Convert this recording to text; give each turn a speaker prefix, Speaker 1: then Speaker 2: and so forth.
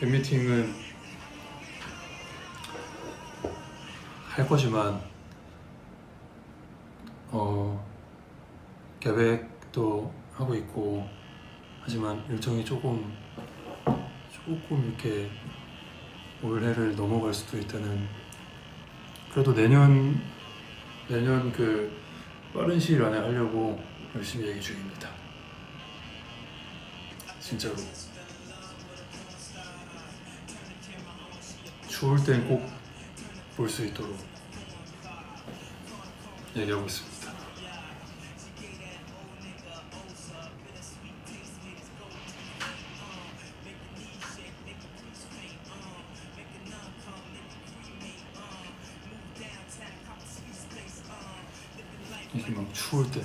Speaker 1: 팬미팅은 할 거지만 어 계획도 하고 있고 하지만 일정이 조금 조금 이렇게 올해를 넘어갈 수도 있다는 그래도 내년 내년 그 빠른 시일 안에 하려고 열심히 얘기 중입니다. 진짜로 추울 땐꼭 볼 수 있도록 얘기하고 있습니다. 이게 막 추울 때